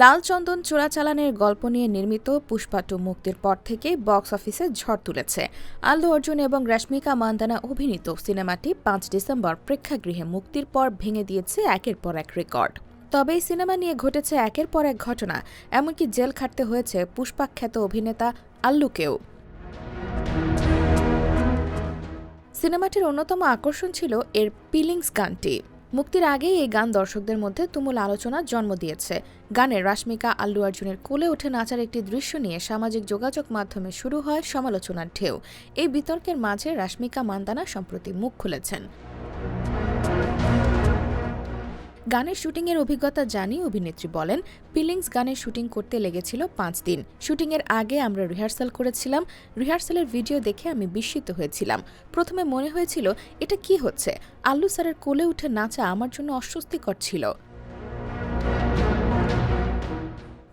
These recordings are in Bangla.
লাল চন্দন চোরাচালানের গল্প নিয়ে নির্মিত পুষ্পা টু মুক্তির পর থেকেই বক্স অফিসে ঝড় তুলেছে। আল্লু অর্জুন এবং রশ্মিকা মান্দানা অভিনীত সিনেমাটি পাঁচ ডিসেম্বর প্রেক্ষাগৃহে মুক্তির পর ভেঙে দিয়েছে একের পর এক রেকর্ড। তবে এই সিনেমা নিয়ে ঘটেছে একের পর এক ঘটনা, এমনকি জেল খাটতে হয়েছে পুষ্পাখ্যাত অভিনেতা আল্লুকেও। সিনেমাটির অন্যতম আকর্ষণ ছিল এর পিলিংস গানটি। মুক্তির আগেই এই গান দর্শকদের মধ্যে তুমুল আলোচনার জন্ম দিয়েছে। গানে রাশ্মিকা আল্লু অর্জুনের কোলে উঠে নাচার একটি দৃশ্য নিয়ে সামাজিক যোগাযোগ মাধ্যমে শুরু হয় সমালোচনার ঢেউ। এই বিতর্কের মাঝে রাশমিকা মান্দানা সম্প্রতি মুখ খুলেছেন। গানের শুটিংয়ের অভিজ্ঞতা জানিয়ে অভিনেত্রী বলেন পিলিংস গানের শুটিং করতে লেগেছিল পাঁচ দিন। শুটিংয়ের আগে আমরা রিহার্সাল করেছিলাম। রিহার্সালের ভিডিও দেখে আমি বিস্মিত হয়েছিলাম। প্রথমে মনে হয়েছিল, এটা কি হচ্ছে? আল্লু স্যারের কোলে উঠে নাচা আমার জন্য অস্বস্তিকর ছিল।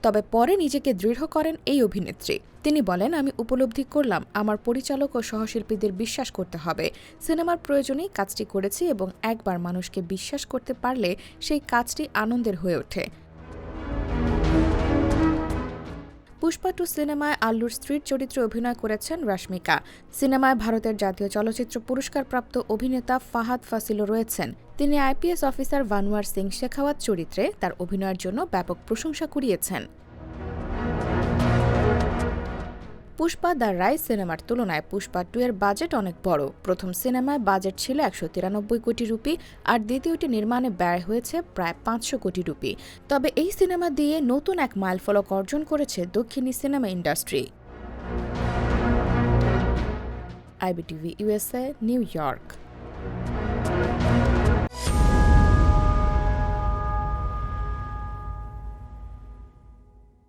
তবে পরে নিজেকে দৃঢ় করেন এই অভিনেত্রী। তিনি বলেন, আমি উপলব্ধি করলাম, আমার পরিচালক ও সহশিল্পীদের বিশ্বাস করতে হবে। সিনেমার প্রয়োজনেই কাজটি করেছি এবং একবার মানুষকে বিশ্বাস করতে পারলে সেই কাজটি আনন্দের হয়ে ওঠে। পুষ্পা টু সিনেমায় আল্লুর স্ত্রীর চরিত্রে অভিনয় করেছেন রাশ্মিকা। সিনেমায় ভারতের জাতীয় চলচ্চিত্র পুরস্কারপ্রাপ্ত অভিনেতা ফাহাদ ফাসিলও রয়েছেন। তিনি আইপিএস অফিসার ভানুয়ার সিং শেখাওয়াত চরিত্রে তার অভিনয়ের জন্য ব্যাপক প্রশংসা কুড়িয়েছেন। পুষ্পা দ্য রাইস সিনেমার তুলনায় পুষ্পা টু এর বাজেট অনেক বড়। প্রথম সিনেমায় বাজেট ছিল একশো তিরানব্বই কোটি রুপি, আর দ্বিতীয়টি নির্মাণে ব্যয় হয়েছে প্রায় পাঁচশো কোটি রুপি। তবে এই সিনেমা দিয়ে নতুন এক মাইলফলক অর্জন করেছে দক্ষিণী cinema industry. IBTV USA New York.